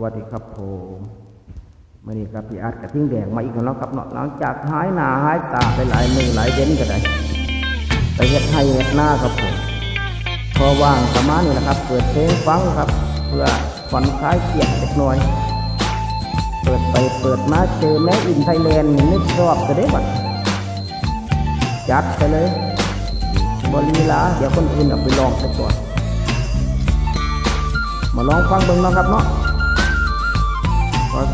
วัสดีครับผมมานี่ครับพี่อาร์ตกระทิ้งแดงมาอีกแล้วครับเนาะหลังจากหายหน้าหายตาไปหลายมือหลายเดือนก็ได้ไปเฮ็ดให้เฮ็ดหน้าครับผมพอว่างประมาณนี้แหละครับ เปิดเพลงฟังครับ เพื่อผ่อนคลายเครียดเล็กน้อย เปิดไปเปิดมาเจอแม่อินไทยแลนด์นี่นึกชอบก็ได้บัดจัดไปเลยบรีลาเดี๋ยวคนอื่นเอาไปลองไปก่อนมาลองฟังเบิ่งนะครับเนาะ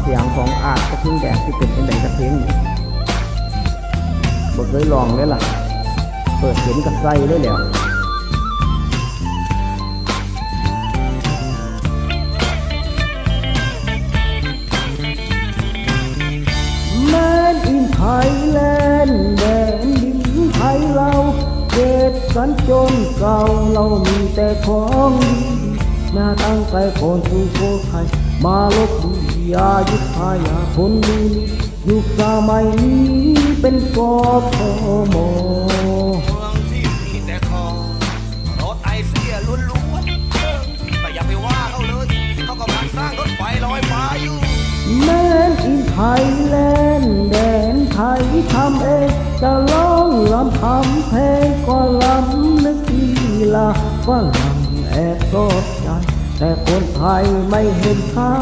เสียงของอาจกระทิ้งแดงที่เป็นเป็นใดกระเพลงบ่เคยลองเลยล่ะ เปิดเห็นกับไส้เลยแล้วแมนอินไทยแลนด์แดนดินไทยเราเกิดสันจนเก่าเรามีแต่ของดีหน้าตั้งใจคนสู่โคไทยมาลบบุ รีอายุทยาคนดูนี้ยุคสมัยนี้เป็นกอบโมเมืองที่มีแต่คอรถไอเสียล้วนๆเออแต่อย่าไปว่าเขาเลยเขากำลังสร้างรถไฟลอยฟ้าอยู่แมนอินไทยแลนด์แดนไทยทำเองจะร้องลำทำเพลงก็ลำนึกทีละฝรั่งแอบชอบใจแต่คนไทยไม่เห็นค่า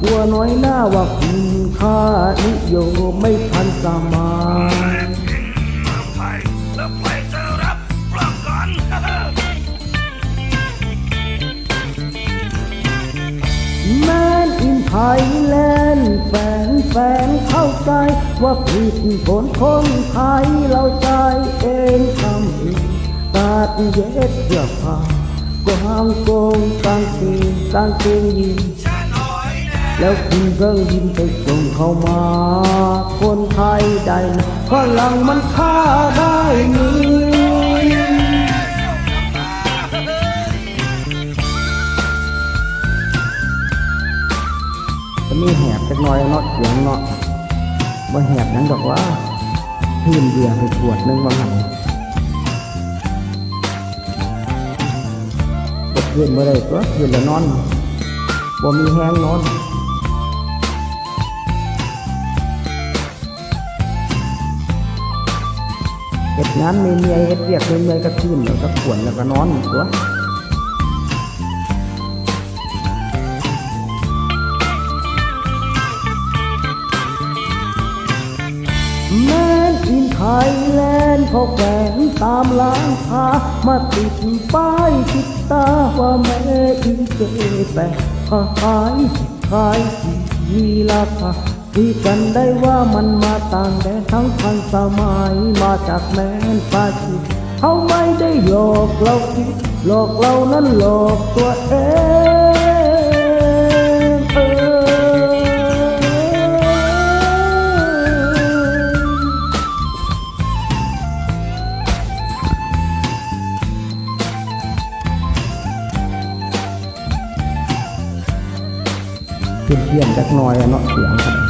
กลัวน้อยหน้าว่าคุณค่านิยมไม่ทันสมัยแมนอินไทยแลนด์แฟนแฟนเข้าใจ ว่าผิดผลคนไทยเราใจเองทำเองตัดเย็ดเสื้อผ้ากวางโกงกางเกงกางเกงยีน แล้วคุณเครื่งบินไปส่งเข้ามา คนไทยได้นะฝรั่งมันฆ่าได้มีก็มีแหบจักน่อยเนาะเสียงเนาะว่าแหบนั้นดอกว่าพื้นเบียร์ไปขวดหนึงว่าหันก็เพื่อนเมื่อไรตัวเพื่อนละนอนบ่มีแห้งนอน นมีเมียเฮ็ดเรียกเมีเมียก็ขึ้นแล้วก็ขวนแล้วก็นอนตัวแมนอินไทยแลนด์เขาแฝงตามล้างพามาติดป้ายติดตาว่าแม่อินเจแปะขายขายที่มีราคา ที่กันได้ว่ามันมาต่างแดนทั้งทันสมัยมาจากแมนปาชีเขาไม่ได้หลอกเราคิดหลอกเรานั้นหลอกตัวเองเออเพี้ยนๆจักน่อยเนาะเสียงครับ